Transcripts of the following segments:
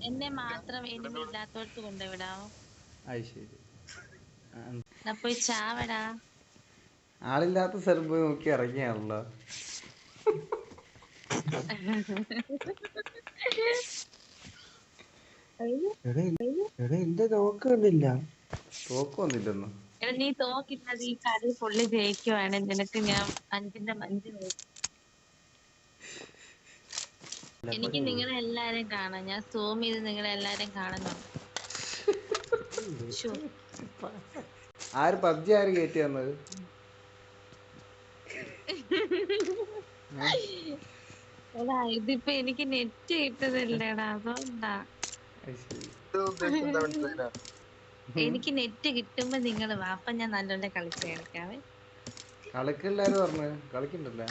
എന്നെ മാത്രം എനിമില്ലാത്തോടത്ത് കൊണ്ടുവിടാവോ? അത് ശരി പോയി ചാവടാ. ആളില്ലാത്ത സ്ഥലം പോയി നോക്കി ഇറങ്ങിയാണല്ലോ. എന്റെ തോക്കൊന്നില്ലെന്ന് നീ തോക്കില്ലാതെ ഈ കളി ഫുള്ള് ജയിക്കുവാണ്. നിനക്ക് ഞാൻ അഞ്ചിന്റെ അഞ്ച് നോക്കും എനിക്ക് നിങ്ങളെ എല്ലാരും കാണാം. ഞാൻ സൂം ചെയ്ത് നിങ്ങളെ എല്ലാരും കാണുന്നു. ആര് പബ്ജി ആര് കയറ്റി തന്നത്? എടാ ഇതിപ്പോ എനിക്ക് നെറ്റ് കിട്ടുന്നില്ലടാ അതുകൊണ്ടാ. എനിക്ക് നെറ്റ് കിട്ടുമ്പോ നിങ്ങൾ വാപ്പ ഞാൻ നല്ലോണം കളിച്ച് കളിക്കാവേ. കളിക്കില്ലാരും പറഞ്ഞു. കളിക്കണ്ടല്ലേ?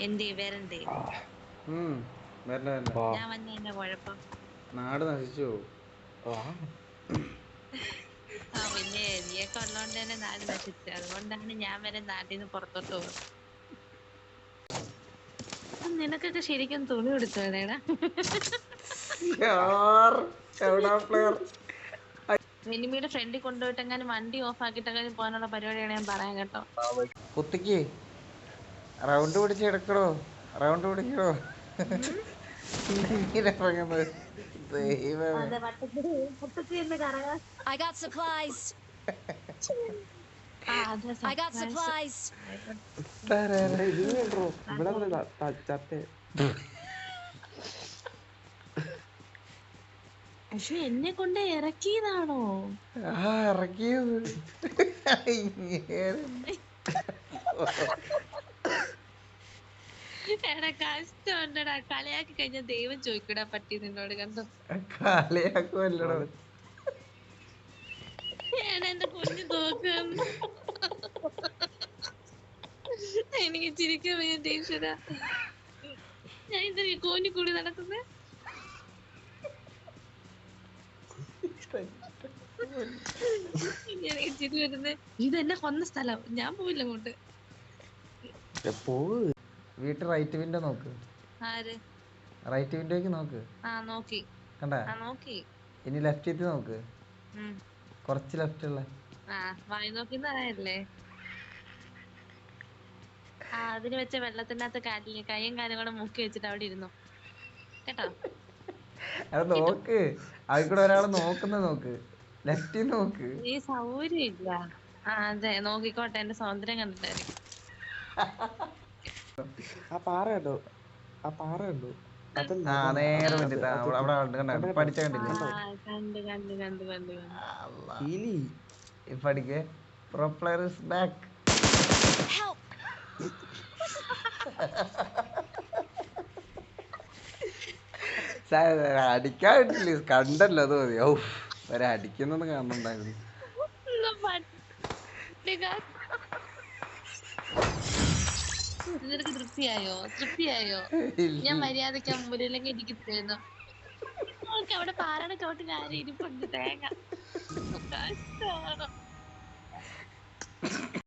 എന്തേ വേറെന്തേ ഞാൻ വന്ന എന്നെ കുഴപ്പം. നാട് നശിച്ചു ആ. പിന്നെ നീയൊക്കെ ഉള്ളോണ്ട് തന്നെ നാട് നശിച്ചു. അതുകൊണ്ടാണ് ഞാൻ വരെ നാട്ടിൽ നിന്ന് പുറത്തോട്ട് പോകുന്നത് നിനക്കൊക്കെ ശരിക്കും തുണി കൊടുത്തോടേടാ എനിമിയുടെ ഫ്രണ്ടിൽ കൊണ്ടുപോയിട്ട് എങ്ങനെ വണ്ടി ഓഫ് ആക്കിയിട്ട് പോകാനുള്ള പരിപാടിയാണ് ഞാൻ പറയാൻ കേട്ടോ. കുത്തിക്ക്. റൗണ്ട് പിടിച്ച് എടുക്കണോ റൗണ്ട് പിടിക്കണോ? കറങ്ങാൻ I got supplies. I got supplies. പക്ഷെ എന്നെ കൊണ്ട് ഇറക്കിയതാണോ? ആ ഇറക്കിയത്. എടാ കഷ്ടമുണ്ടടാ. കളിയാക്കി കഴിഞ്ഞ ദൈവം ചോദിക്കൂടാ പട്ടി നിന്നോട് കണ്ടോ? കളിയാക്കുമല്ലടോ എടാ എന്റെ കുഞ്ഞു തോക്കുന്നു എനിക്ക് ചിരിക്കാൻ വയ്യ ടീച്ചറാ ഞാൻ ഇതിന് കോന്നിക്കൂടി നടക്കുന്നത് എനിക്ക് ചിരി വരുന്നത് ഇതെന്നെ കൊന്ന സ്ഥലം. ഞാൻ പോവില്ല അങ്ങോട്ട്. പോവ്. വീട്ടിൽ റൈറ്റ് വിൻഡോ നോക്ക്. ആര്? റൈറ്റ് വിൻഡോയ്ക്ക് നോക്ക്. ആ നോക്കി. കണ്ട? ആ നോക്കി. ഇനി ലെഫ്റ്റ് എത്തി നോക്ക്. കുറച്ച് ലെഫ്റ്റ് ഉള്ള. ആ വായി നോക്കി അറിയല്ലേ ആ അതിന് വെച്ച വെള്ളത്തിനകത്ത് കാലിൽ കൈയും കാലും കൂടെ മുക്കി വെച്ചിട്ട് അവിടെ ഇരുന്നു. കേട്ടോ? അത് നോക്ക്. അതിൽ കൂടെ ഒരാൾ നോക്കുന്ന നോക്ക്. ലെഫ്റ്റ് നോക്ക്. ഈ സൗകര്യം ഇല്ല ആ അതെ നോക്കിക്കോട്ടെ എന്റെ സൗന്ദര്യം കണ്ടിട്ടായിരിക്കും. ആ പാറ കണ്ടോ ആ പാറ കണ്ടോ പഠിക്കേ pro player is back Help! അടിക്കാൻ പറ്റില്ല കണ്ടല്ലോ അത് മതി ഔ വരെ അടിക്കുന്നൊന്നും കാണുന്നുണ്ടായിരുന്നു ഉള്ള പട്ടിക. നിനക്ക് തൃപ്തിയായോ? തൃപ്തിയായോ. ഞാൻ മര്യാദയ്ക്ക് മുന്നിലേക്ക് എനിക്ക് നോക്ക് അവിടെ പാറയുടെ ചോട്ടിൽ ആരും ഇരിപ്പുണ്ട്. തേങ്ങ.